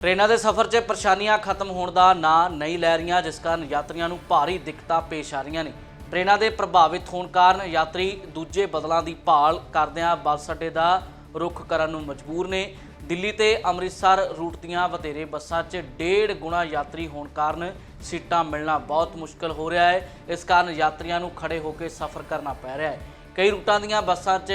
ਟ੍ਰੇਨਾਂ ਦੇ ਸਫ਼ਰ 'ਚ ਪਰੇਸ਼ਾਨੀਆਂ ਖਤਮ ਹੋਣ ਦਾ ਨਾਂ ਨਹੀਂ ਲੈ ਰਹੀਆਂ, ਜਿਸ ਕਾਰਨ ਯਾਤਰੀਆਂ ਨੂੰ ਭਾਰੀ ਦਿੱਕਤਾਂ ਪੇਸ਼ ਆ ਰਹੀਆਂ ਨੇ। ਟ੍ਰੇਨਾਂ ਦੇ ਪ੍ਰਭਾਵਿਤ ਹੋਣ ਕਾਰਨ ਯਾਤਰੀ ਦੂਜੇ ਬਦਲਾਂ ਦੀ ਭਾਲ ਕਰਦਿਆਂ ਬੱਸ ਅੱਡੇ ਦਾ ਰੁਖ ਕਰਨ ਨੂੰ ਮਜਬੂਰ ਨੇ। ਦਿੱਲੀ ਤੇ ਅੰਮ੍ਰਿਤਸਰ ਰੂਟ ਦੀਆਂ ਵਧੇਰੇ ਬੱਸਾਂ 'ਚ ਡੇਢ ਗੁਣਾ ਯਾਤਰੀ ਹੋਣ ਕਾਰਨ ਸੀਟਾਂ ਮਿਲਣਾ ਬਹੁਤ ਮੁਸ਼ਕਲ ਹੋ ਰਿਹਾ ਹੈ। ਇਸ ਕਾਰਨ ਯਾਤਰੀਆਂ ਨੂੰ ਖੜੇ ਹੋ ਕੇ ਸਫ਼ਰ ਕਰਨਾ ਪੈ ਰਿਹਾ ਹੈ। ਕਈ ਰੂਟਾਂ ਦੀਆਂ ਬੱਸਾਂ 'ਚ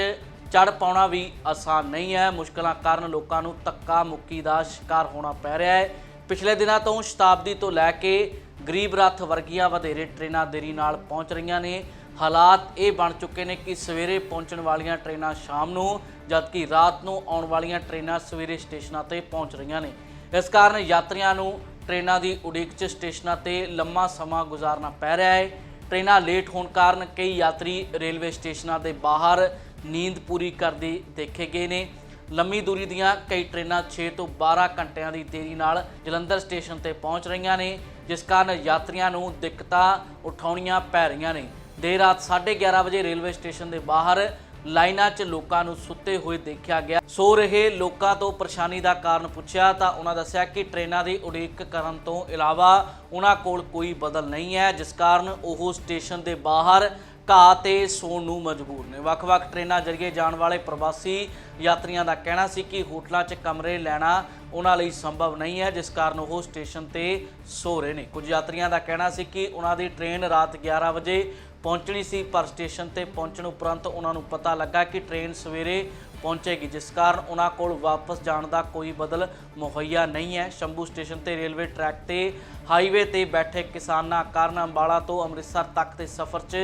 ਚੜ ਪਾਉਣਾ ਵੀ ਆਸਾਨ ਨਹੀਂ ਹੈ। ਮੁਸ਼ਕਲਾਂ ਕਾਰਨ ਲੋਕਾਂ ਨੂੰ ਧੱਕਾ ਮੁੱਕੀ ਦਾ ਸ਼ਿਕਾਰ ਹੋਣਾ ਪੈ ਰਿਹਾ ਹੈ। ਪਿਛਲੇ ਦਿਨਾਂ ਤੋਂ ਸ਼ਤਾਬਦੀ ਤੋਂ ਲੈ ਕੇ ਗਰੀਬ ਰੱਥ ਵਰਗੀਆਂ ਵਧੇਰੇ ਟ੍ਰੇਨਾਂ ਦੇਰੀ ਨਾਲ ਪਹੁੰਚ ਰਹੀਆਂ ਨੇ। ਹਾਲਾਤ ਇਹ ਬਣ ਚੁੱਕੇ ਨੇ ਕਿ ਸਵੇਰੇ ਪਹੁੰਚਣ ਵਾਲੀਆਂ ਟ੍ਰੇਨਾਂ ਸ਼ਾਮ ਨੂੰ, ਜਦਕਿ ਰਾਤ ਨੂੰ ਆਉਣ ਵਾਲੀਆਂ ਟ੍ਰੇਨਾਂ ਸਵੇਰੇ ਸਟੇਸ਼ਨਾਂ ਤੇ ਪਹੁੰਚ ਰਹੀਆਂ ਨੇ। ਇਸ ਕਾਰਨ ਯਾਤਰੀਆਂ ਨੂੰ ਟ੍ਰੇਨਾਂ ਦੀ ਉਡੀਕ 'ਚ ਸਟੇਸ਼ਨਾਂ ਤੇ ਲੰਮਾ ਸਮਾਂ ਗੁਜ਼ਾਰਨਾ ਪੈ ਰਿਹਾ ਹੈ। ਟ੍ਰੇਨਾਂ ਲੇਟ ਹੋਣ ਕਾਰਨ ਕਈ ਯਾਤਰੀ ਰੇਲਵੇ ਸਟੇਸ਼ਨਾਂ ਦੇ ਬਾਹਰ ਨੀਂਦ ਪੂਰੀ ਕਰਦੇ ਦੇਖੇ ਗਏ ਨੇ। ਲੰਮੀ ਦੂਰੀ ਦੀਆਂ ਕਈ ਟ੍ਰੇਨਾਂ 6 ਤੋਂ 12 ਘੰਟਿਆਂ ਦੀ ਦੇਰੀ ਨਾਲ ਜਲੰਧਰ ਸਟੇਸ਼ਨ ਤੇ ਪਹੁੰਚ ਰਹੀਆਂ ਨੇ, ਜਿਸ ਕਾਰਨ ਯਾਤਰੀਆਂ ਨੂੰ ਦਿੱਕਤਾਂ ਉਠਾਉਣੀਆਂ ਪੈ ਰਹੀਆਂ ਨੇ। ਦੇਰ ਰਾਤ 11:30 ਵਜੇ ਰੇਲਵੇ ਸਟੇਸ਼ਨ ਦੇ ਬਾਹਰ ਲਾਈਨਾਂ 'ਚ ਲੋਕਾਂ ਨੂੰ ਸੁੱਤੇ ਹੋਏ ਦੇਖਿਆ ਗਿਆ। ਸੋ ਰਹੇ ਲੋਕਾਂ ਤੋਂ ਪਰੇਸ਼ਾਨੀ ਦਾ ਕਾਰਨ ਪੁੱਛਿਆ ਤਾਂ ਉਹਨਾਂ ਦੱਸਿਆ ਕਿ ਟ੍ਰੇਨਾਂ ਦੀ ਉਡੀਕ ਕਰਨ ਤੋਂ ਇਲਾਵਾ ਉਹਨਾਂ ਕੋਲ ਕੋਈ ਬਦਲ ਨਹੀਂ ਹੈ, ਜਿਸ ਕਾਰਨ ਉਹ ਸਟੇਸ਼ਨ ਦੇ ਬਾਹਰ ਘਾਹ ਤੇ ਸੌਣ ਨੂੰ ਮਜਬੂਰ ਨੇ। ਵੱਖ-ਵੱਖ ਟ੍ਰੇਨਾਂ ਜ਼ਰੀਏ ਜਾਣ ਵਾਲੇ ਪ੍ਰਵਾਸੀ ਯਾਤਰੀਆਂ ਦਾ ਕਹਿਣਾ ਸੀ ਕਿ ਹੋਟਲਾਂ 'ਚ ਕਮਰੇ ਲੈਣਾ ਉਹਨਾਂ ਲਈ ਸੰਭਵ ਨਹੀਂ ਹੈ, ਜਿਸ ਕਾਰਨ ਉਹ ਸਟੇਸ਼ਨ ਤੇ ਸੋ ਰਹੇ ਨੇ। ਕੁਝ ਯਾਤਰੀਆਂ ਦਾ ਕਹਿਣਾ ਸੀ ਕਿ ਉਹਨਾਂ ਦੀ ਟ੍ਰੇਨ ਰਾਤ 11 ਵਜੇ ਪਹੁੰਚਣੀ ਸੀ, ਪਰ ਸਟੇਸ਼ਨ ਤੇ ਪਹੁੰਚਣ ਉਪਰੰਤ ਉਹਨਾਂ ਨੂੰ ਪਤਾ ਲੱਗਾ ਕਿ ਟ੍ਰੇਨ ਸਵੇਰੇ ਪਹੁੰਚੇਗੀ, ਜਿਸ ਕਾਰਨ ਉਹਨਾਂ ਕੋਲ ਵਾਪਸ ਜਾਣ ਦਾ ਕੋਈ ਬਦਲ ਮੁਹੱਈਆ ਨਹੀਂ ਹੈ। ਸ਼ੰਭੂ ਸਟੇਸ਼ਨ ਤੇ ਰੇਲਵੇ ਟਰੈਕ ਤੇ ਹਾਈਵੇ ਤੇ ਬੈਠੇ ਕਿਸਾਨਾਂ ਕਾਰਨ ਅੰਬਾਲਾ ਤੋਂ ਅੰਮ੍ਰਿਤਸਰ ਤੱਕ ਦੇ ਸਫ਼ਰ 'ਚ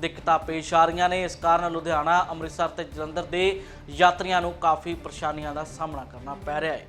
ਦਿੱਕਤਾਂ ਪੇਸ਼ ਆ ਰਹੀਆਂ ਨੇ। ਇਸ ਕਾਰਨ ਲੁਧਿਆਣਾ, ਅੰਮ੍ਰਿਤਸਰ ਤੇ ਜਲੰਧਰ ਦੇ ਯਾਤਰੀਆਂ ਨੂੰ ਕਾਫੀ ਪਰੇਸ਼ਾਨੀਆਂ ਦਾ ਸਾਹਮਣਾ ਕਰਨਾ ਪੈ ਰਿਹਾ ਹੈ।